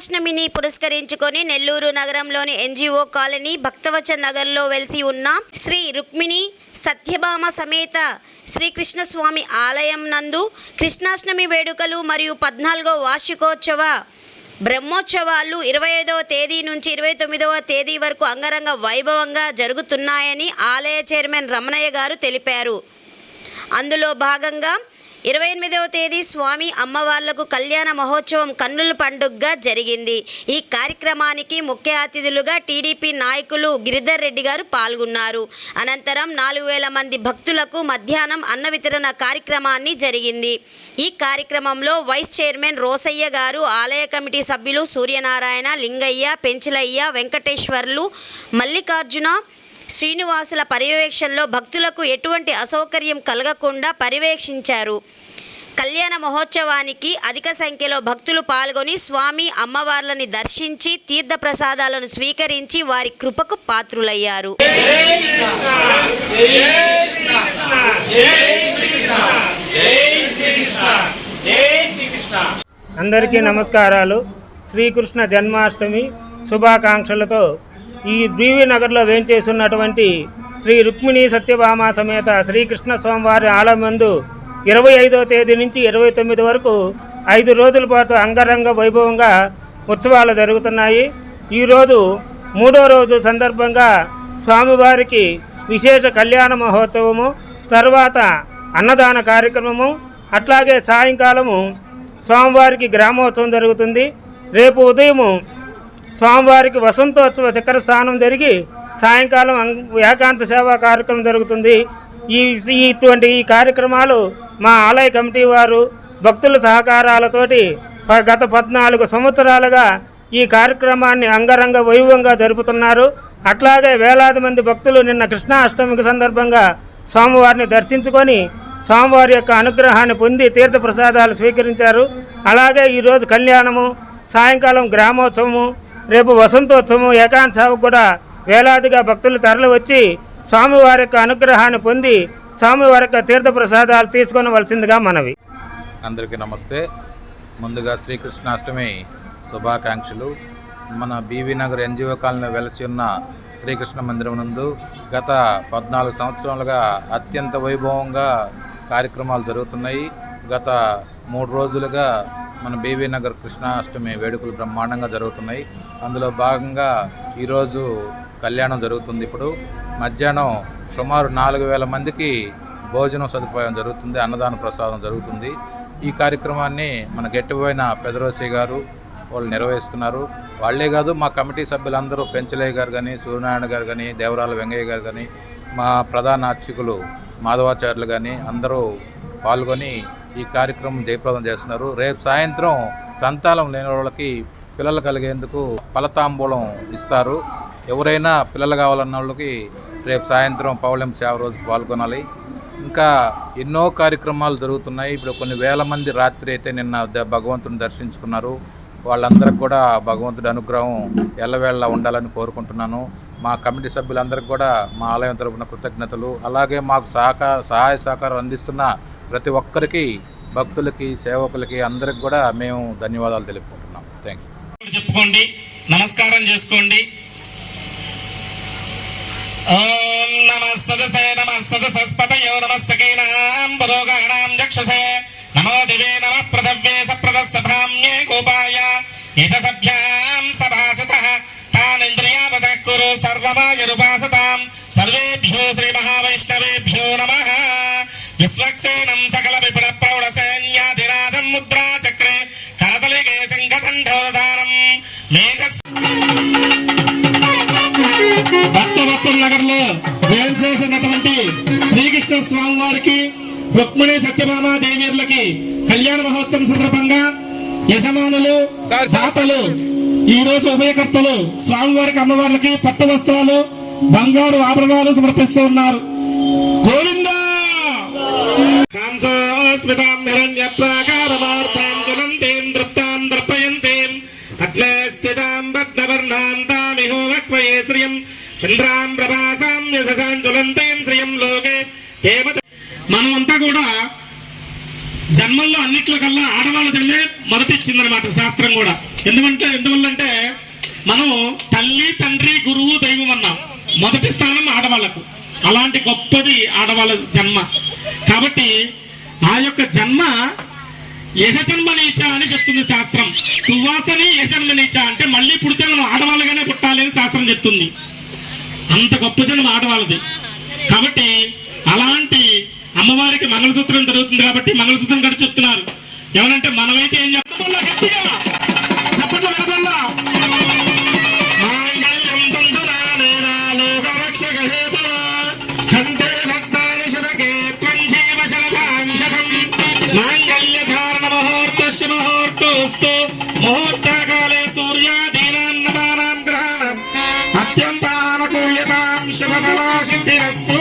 కృష్ణాష్టమిని పురస్కరించుకొని నెల్లూరు నగరంలోని NGO colony భక్తవచన్ నగర్లో వెలిసి ఉన్న శ్రీ రుక్మిణి సత్యభామ సమేత శ్రీకృష్ణస్వామి ఆలయం నందు కృష్ణాష్టమి వేడుకలు మరియు పద్నాలుగో వార్షికోత్సవ బ్రహ్మోత్సవాలు ఇరవై ఐదవ తేదీ నుంచి ఇరవై తొమ్మిదవ తేదీ వరకు అంగరంగ వైభవంగా జరుగుతున్నాయని ఆలయ చైర్మన్ రమణయ్య గారు తెలిపారు. అందులో భాగంగా ఇరవై ఎనిమిదవ తేదీ స్వామి అమ్మవార్లకు కళ్యాణ మహోత్సవం కన్నుల పండుగగా జరిగింది. ఈ కార్యక్రమానికి ముఖ్య అతిథులుగా టీడీపీ నాయకులు గిరిధర్ రెడ్డి గారు పాల్గొన్నారు. అనంతరం నాలుగు వేల మంది భక్తులకు మధ్యాహ్నం అన్న వితరణ కార్యక్రమాన్ని జరిగింది. ఈ కార్యక్రమంలో వైస్ చైర్మన్ రోసయ్య గారు ఆలయ కమిటీ సభ్యులు సూర్యనారాయణ లింగయ్య పెంచలయ్య వెంకటేశ్వర్లు మల్లికార్జున శ్రీనివాసుల పర్యవేక్షణలో భక్తులకు ఎటువంటి అసౌకర్యం కలగకుండా పర్యవేక్షించారు. కళ్యాణ మహోత్సవానికి అధిక సంఖ్యలో భక్తులు పాల్గొని స్వామి అమ్మవార్లని దర్శించి తీర్థ ప్రసాదాలను స్వీకరించి వారి కృపకు పాత్రులయ్యారు. అందరికీ నమస్కారాలు. శ్రీకృష్ణ జన్మాష్టమి శుభాకాంక్షలతో ఈ బీవీ నగర్లో వేంచేసున్నటువంటి శ్రీ రుక్మిణి సత్యభామ సమేత శ్రీకృష్ణ స్వామివారి ఆలయందు ఇరవై ఐదో తేదీ నుంచి ఇరవై తొమ్మిది వరకు ఐదు రోజుల పాటు అంగరంగ వైభవంగా ఉత్సవాలు జరుగుతున్నాయి. ఈరోజు మూడో రోజు సందర్భంగా స్వామివారికి విశేష కళ్యాణ మహోత్సవము తర్వాత అన్నదాన కార్యక్రమము అట్లాగే సాయంకాలము స్వామివారికి గ్రామోత్సవం జరుగుతుంది. రేపు ఉదయము స్వామివారికి వసంతోత్సవ చక్ర స్థానం జరిగి సాయంకాలం ఏకాంత సేవా కార్యక్రమం జరుగుతుంది. ఈ ఇటువంటి ఈ కార్యక్రమాలు మా ఆలయ కమిటీ వారు భక్తుల సహకారాలతోటి గత పద్నాలుగు సంవత్సరాలుగా ఈ కార్యక్రమాన్ని అంగరంగ వైభవంగా జరుపుతున్నారు. అట్లాగే వేలాది మంది భక్తులు నిన్న కృష్ణాష్టమికి సందర్భంగా స్వామివారిని దర్శించుకొని స్వామివారి యొక్క అనుగ్రహాన్ని పొంది తీర్థ ప్రసాదాలు స్వీకరించారు. అలాగే ఈరోజు కళ్యాణము సాయంకాలం గ్రామోత్సవము రేపు వసంతోత్సవం ఏకాంత సేవకు కూడా వేలాదిగా భక్తులు తరలివచ్చి స్వామివారి యొక్క అనుగ్రహాన్ని పొంది స్వామివారి యొక్క తీర్థ ప్రసాదాలు తీసుకొనవలసిందిగా మనవి. అందరికీ నమస్తే. ముందుగా శ్రీకృష్ణాష్టమి శుభాకాంక్షలు. మన బీవీ నగర్ ఎన్జిఓ కాలనీ వెలసి ఉన్న శ్రీకృష్ణ మందిరం నందు గత పద్నాలుగు సంవత్సరాలుగా అత్యంత వైభవంగా కార్యక్రమాలు జరుగుతున్నాయి. గత మూడు రోజులుగా మన బీవీ నగర్ కృష్ణాష్టమి వేడుకలు బ్రహ్మాండంగా జరుగుతున్నాయి. అందులో భాగంగా ఈరోజు కళ్యాణం జరుగుతుంది ఇప్పుడు. మధ్యాహ్నం సుమారు నాలుగు వేల మందికి భోజనం సదుపాయం జరుగుతుంది అన్నదాన ప్రసాదం జరుగుతుంది. ఈ కార్యక్రమాన్ని మన గట్టిపోయిన పెదరోసి గారు వాళ్ళు నిర్వహిస్తున్నారు. వాళ్ళే కాదు మా కమిటీ సభ్యులందరూ పెంచలయ్య గారు కానీ సూర్యనారాయణ గారు కానీ దేవరాల వెంగయ్య గారు కానీ మా ప్రధాన అర్చకులు మాధవాచార్యులు కానీ అందరూ పాల్గొని ఈ కార్యక్రమం జయప్రదం చేస్తున్నారు. రేపు సాయంత్రం సంతానం లేని వాళ్ళకి పిల్లలు కలిగేందుకు ఫలతాంబూలం ఇస్తారు. ఎవరైనా పిల్లలు కావాలన్న వాళ్ళకి రేపు సాయంత్రం పౌళం సేవ రోజు పాల్గొనాలి. ఇంకా ఎన్నో కార్యక్రమాలు జరుగుతున్నాయి. ఇప్పుడు కొన్ని వేల మంది రాత్రి అయితే నిన్న ద- భగవంతుని దర్శించుకున్నారు. వాళ్ళందరికి కూడా భగవంతుడి అనుగ్రహం ఎల్లవేళ ఉండాలని కోరుకుంటున్నాను. మా కమిటీ సభ్యులందరికీ కూడా మా ఆలయం తరపున కృతజ్ఞతలు. అలాగే మాకు సహకార సహాయ సహకారం అందిస్తున్న ప్రతి ఒక్కరికి భక్తులకి సేవకులకి అందరికి కూడా మేము ధన్యవాదాలు తెలుపుకుంటున్నాం. థ్యాంక్ యూ చెప్పుకోండి. నమస్కారం చేసుకోండి. ఓం నమ సదసే నమ సదసస్పతయో నమస్తకీనాం పురోగాణాం చక్షుషే నమో దివే నమ పృథవ్యే సప్రదస్సభామ్యే గోపాయ. ఇత సభ్యాం సభాసతః. తానింద్రియావత కురు సర్వమాయరుపాసతాం సర్వేభ్యో శ్రీ మహావైష్ణవేభ్యో నమః. విశ్వక్సేనం సకల విపుల ప్రౌఢ సైన్యాధిరాధం ముద్రా చక్రే కరతలికే శంఖదండోదానం మేఘ భక్తవత్సల నగర్లో వేంచేసినటువంటి శ్రీకృష్ణ స్వామి వారికి రుక్మిణి సత్యభామ దేవీర్లకి కళ్యాణ మహోత్సవం సందర్భంగా యజమానులు దాతలు ఈ రోజు ఉభయకర్తలు స్వామివారికి అమ్మవార్లకి పట్టు వస్త్రాలు బంగారు ఆభరణాలు సమర్పిస్తూ ఉన్నారు. గోవిందా కాంసోస్మితాం హిరణ్యప్రాకారమార్తాం జ్వలంతీం తృప్తాం దర్పయంతీం అట్లే స్థితాం భగ్నవర్ణాం తామిహో వక్వయే శ్రియం చంద్రాం ప్రభాసాం యశసాం జ్వలంతీం శ్రియం లోకే దేవత మనమంతా కూడా జన్మల్లో అన్నిట్లో కల్లా ఆడవాళ్ళ జన్మే మొదటిచ్చిందనమాట శాస్త్రం కూడా. ఎందుకంటే ఎందువల్లంటే మనం తల్లి తండ్రి గురువు దైవం అన్నాం. మొదటి స్థానం ఆడవాళ్ళకు. అలాంటి గొప్పది ఆడవాళ్ళ జన్మ. కాబట్టి ఆ యొక్క జన్మ యహజన్మనీచ అని చెప్తుంది శాస్త్రం. సువాసని యహజన్మనీచ అంటే మళ్ళీ పుడితే మనం ఆడవాళ్ళగానే పుట్టాలి అని శాస్త్రం చెప్తుంది. అంత గొప్ప జన్మ ఆడవాళ్ళది. కాబట్టి అలాంటి అమ్మవారికి మంగళసూత్రం జరుగుతుంది కాబట్టి మంగళసూత్రం కట్టి చెప్తున్నారు. ఏమనంటే మనమైతే ఏం చెప్పాలా గట్టిగా. చెప్పట్ల సిద్ధిరస్తు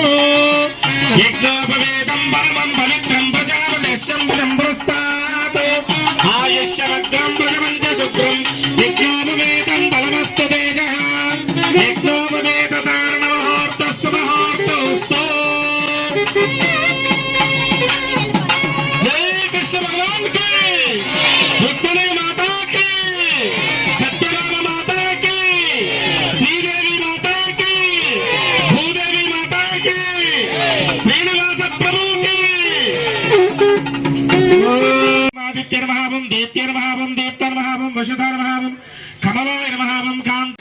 యజ్ఞోపవేదం పరమం ఆదిత్యర్మహావం దీప్త్యర్మహావం దీప్తర్మహావం కమలాయ కమలాయర్మహావం కాంత